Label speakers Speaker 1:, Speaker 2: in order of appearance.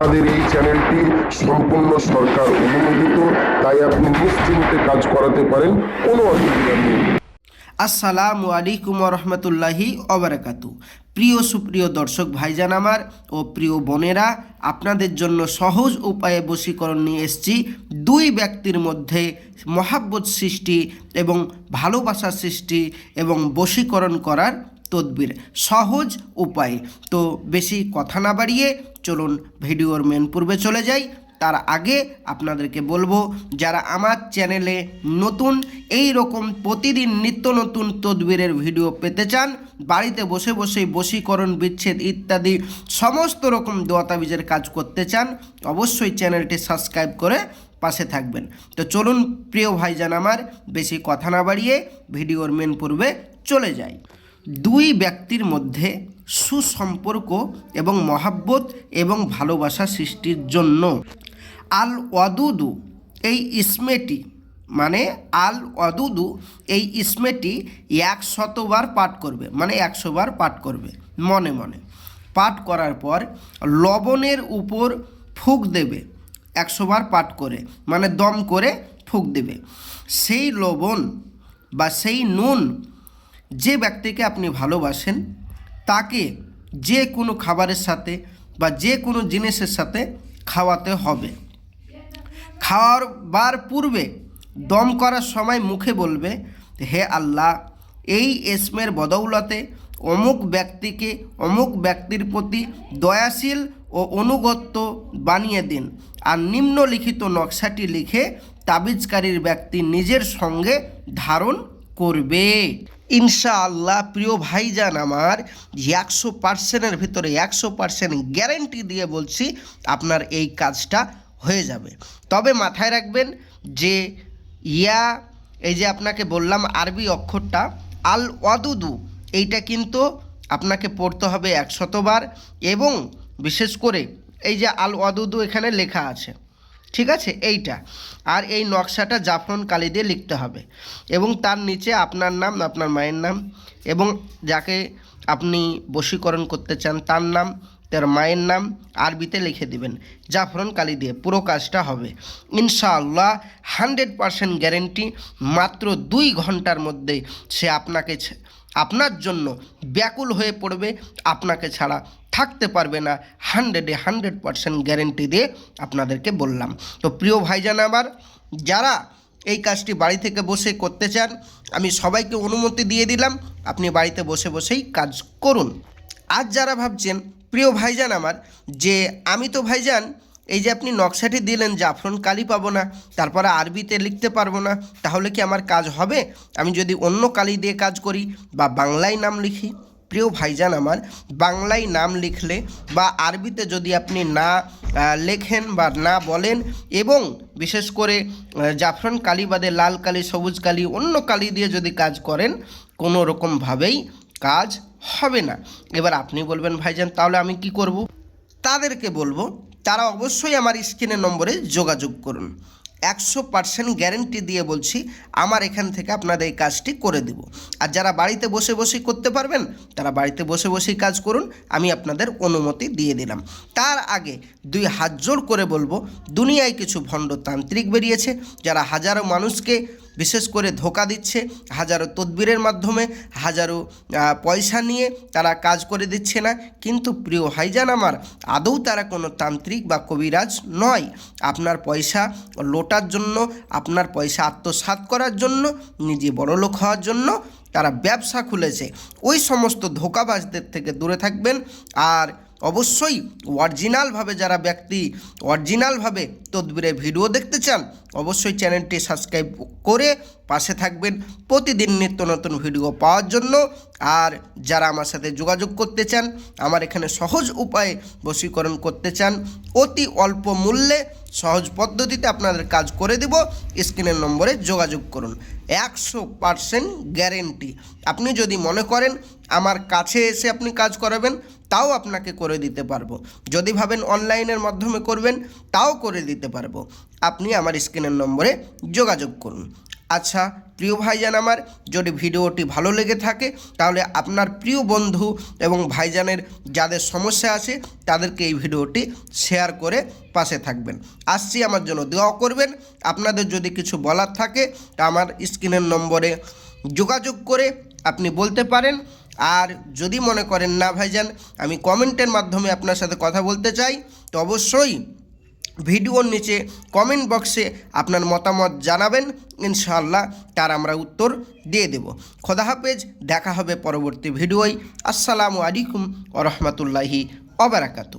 Speaker 1: আমাদের এই চ্যানেলটি সম্পূর্ণ সরকার অনুমোদিত, তাই আপনি নিশ্চিন্তে কাজ করাতে পারেন, কোনো অসুবিধা নেই।
Speaker 2: আসসালামু আলাইকুম রহমতুল্লাহি অবরাকাতু প্রিয় সুপ্রিয় দর্শক ভাইজান আমার ও প্রিয় বোনেরা, আপনাদের জন্য সহজ উপায়ে বশীকরণ নিয়ে এসেছি দুই ব্যক্তির মধ্যে মহাব্বত সৃষ্টি এবং ভালোবাসা সৃষ্টি এবং বশীকরণ করার তদবির। সহজ উপায়। তো বেশি কথা না বাড়িয়ে চলুন ভিডিওর মেন পূর্বে চলে যাই। তার আগে আপনাদেরকে বলব, যারা আমার চ্যানেলে নতুন এই রকম প্রতিদিন নিত্য নতুন তদবিরের ভিডিও পেতে চান, বাড়িতে বসে বসেই বশীকরণ, বিচ্ছেদ ইত্যাদি সমস্ত রকম দোয়াতাবিজের কাজ করতে চান, অবশ্যই চ্যানেলটি সাবস্ক্রাইব করে পাশে থাকবেন। তো চলুন, প্রিয় ভাইজান আমার, বেশি কথা না বাড়িয়ে ভিডিওর মেন পূর্বে চলে যাই। দুই ব্যক্তির মধ্যে সুসম্পর্ক এবং মহাব্বত এবং ভালোবাসা সৃষ্টির জন্য। আল ওয়াদুদু এই ইসমেটি মানে আল ওয়াদুদু এই ইসমেটি এক শতবার পাঠ করবে মানে একশো বার পাঠ করবে, মনে মনে। পাঠ করার পর লবণের উপর ফুক দেবে একশো বার পাঠ করে মানে দম করে ফুক দেবে। সেই লবণ বা সেই নুন যে ব্যক্তিকে আপনি ভালোবাসেন তাকে যে কোনো খাবারের সাথে বা যে কোনো জিনিসের সাথে খাওয়াতে হবে। খাওয়াবার পূর্বে দম করার সময় মুখে বলবে, হে আল্লাহ, এই এসমের বদৌলতে অমুক ব্যক্তিকে অমুক ব্যক্তির প্রতি দয়াশীল ও অনুগত্য বানিয়ে দিন। আর নিম্নলিখিত নকশাটি লিখে তাবিজকারীর ব্যক্তি নিজের সঙ্গে ধারণ করবে। ইনশাআল্লাহ, প্রিয় ভাইজান আমার, একশো পার্সেন্টের ভিতরে একশো পার্সেন্ট গ্যারেন্টি দিয়ে বলছি আপনার এই কাজটা হয়ে যাবে। তবে মাথায় রাখবেন যে ইয়া, এই যে আপনাকে বললাম আরবি অক্ষরটা, আল ওয়াদুদু, এইটা কিন্তু আপনাকে পড়তে হবে একশতবার এবং বিশেষ করে এই যে আল ওয়াদুদু এখানে লেখা আছে। ঠিক আছে? এইটা। আর এই নকশাটা জাফরন কালি দিয়ে লিখতে হবে। এবং তার নিচে আপনার নাম, আপনার মায়ের নাম এবং যাকে আপনি বশীকরণ করতে চান তার নাম, তার মায়ের নাম আরবিতে লিখে দিবেন। জাফরন কালি দিয়ে পুরো কাজটা হবে। ইনশাআল্লাহ হান্ড্রেড পারসেন্ট গ্যারেন্টি মাত্র দুই ঘণ্টার মধ্যে সে আপনাকে আপনার জন্য ব্যাকুল হয়ে পড়বে। আপনাকে ছাড়া থাকতে পারবে না হান্ড্রেডে হান্ড্রেড পারসেন্ট গ্যারেন্টি দিয়ে আপনাদেরকে বললাম। তো প্রিয় ভাইজান আমার, যারা এই কাজটি বাড়ি থেকে বসে করতে চান, আমি সবাইকে অনুমতি দিয়ে দিলাম, আপনি বাড়িতে বসে বসেই কাজ করুন। আজ যারা ভাবছেন, প্রিয় ভাইজান আমার, যে আমি তো ভাইজান, এই যে আপনি নকশাটি দিলেন জাফরন কালি পাবো না, তারপরে আরবিতে লিখতে পারব না, তাহলে কি আমার কাজ হবে? আমি যদি অন্য কালি দিয়ে কাজ করি বা বাংলায় নাম লিখি প্রিয় ভাইজান আমার, বাংলায় নাম লিখলে বা আরবিতে যদি আপনি না লেখেন বা না বলেন এবং বিশেষ করে জাফরান কালি বাদে লাল কালি, সবুজ কালি, অন্য কালি দিয়ে যদি কাজ করেন, কোনো রকমভাবেই কাজ হবে না। এবার আপনি বলবেন, ভাইজান, তাহলে আমি কি করব? তাদেরকে বলব, তারা অবশ্যই আমার স্ক্রিনের নম্বরে যোগাযোগ করুন। একশো পার্সেন্ট গ্যারেন্টি দিয়ে বলছি, আমার এখান থেকে আপনাদের এই কাজটি করে দেব। আর যারা বাড়িতে বসে বসেই করতে পারবেন, তারা বাড়িতে বসে বসেই কাজ করুন, আমি আপনাদের অনুমতি দিয়ে দিলাম। তার আগে দুই হাত জোর করে বলব, দুনিয়ায় কিছু ভণ্ডতান্ত্রিক বেরিয়েছে, যারা হাজারো মানুষকে বিশেষ করে ধোকা দিচ্ছে, হাজারো তদবিরের মাধ্যমে, হাজারো পয়সা নিয়ে তারা কাজ করে দিচ্ছে না। কিন্তু প্রিয় ভাইজান আমার, আদৌ তারা কোনো তান্ত্রিক বা কবিরাজ নয়। আপনার পয়সা লোটার জন্য, আপনার পয়সা আত্মসাৎ করার জন্য, নিজে বড়লোক হওয়ার জন্য তারা ব্যবসা খুলেছে। ওই সমস্ত ধোকাবাজদের থেকে দূরে থাকবেন। আর অবশ্যই অরিজিনালভাবে যারা ব্যক্তি অরিজিনালভাবে তদবিরের ভিডিও দেখতে চান, অবশ্যই চ্যানেলটি সাবস্ক্রাইব করে পাশে থাকবেন। প্রতিদিন নিত্য নতুন ভিডিও পাওয়ার জন্য আর যারা আমার সাথে যোগাযোগ করতে চান, আমার এখানে সহজ উপায়ে বশীকরণ করতে চান, অতি অল্প মূল্যে সহজ পদ্ধতিতে আপনাদের কাজ করে দেব। স্ক্রিনের নম্বরে যোগাযোগ করুন। একশো পারসেন্ট গ্যারেন্টি। আপনি যদি মনে করেন আমার কাছে এসে আপনি কাজ করাবেন, তাও আপনাকে করে দিতে পারব। যদি ভাবেন অনলাইনের মাধ্যমে করবেন, তাও করে দিতে পারব। আপনি আমার স্ক্রিনের নম্বরে যোগাযোগ করুন। আচ্ছা প্রিয় ভাইজান আমার, যদি ভিডিওটি ভালো লেগে থাকে, তাহলে আপনার প্রিয় বন্ধু এবং ভাইজানের যাদের সমস্যা আছে, তাদেরকে এই ভিডিওটি শেয়ার করে পাশে থাকবেন। আসছি, আমার জন্য দোয়া করবেন। আপনাদের যদি কিছু বলার থাকে, তা আমার স্ক্রিনের নম্বরে যোগাযোগ করে আপনি বলতে পারেন। আর যদি মনে করেন না ভাইজান, আমি কমেন্টের মাধ্যমে আপনার সাথে কথা বলতে চাই, তো অবশ্যই ভিডিওর নিচে কমেন্ট বক্সে আপনার মতামত জানাবেন, ইনশাআল্লাহ তার আমরা উত্তর দিয়ে দেব। খোদা হাফেজ, দেখা হবে পরবর্তী ভিডিওয়। আসসালামু আলাইকুম ও রহমতুল্লাহি অবরাকাতু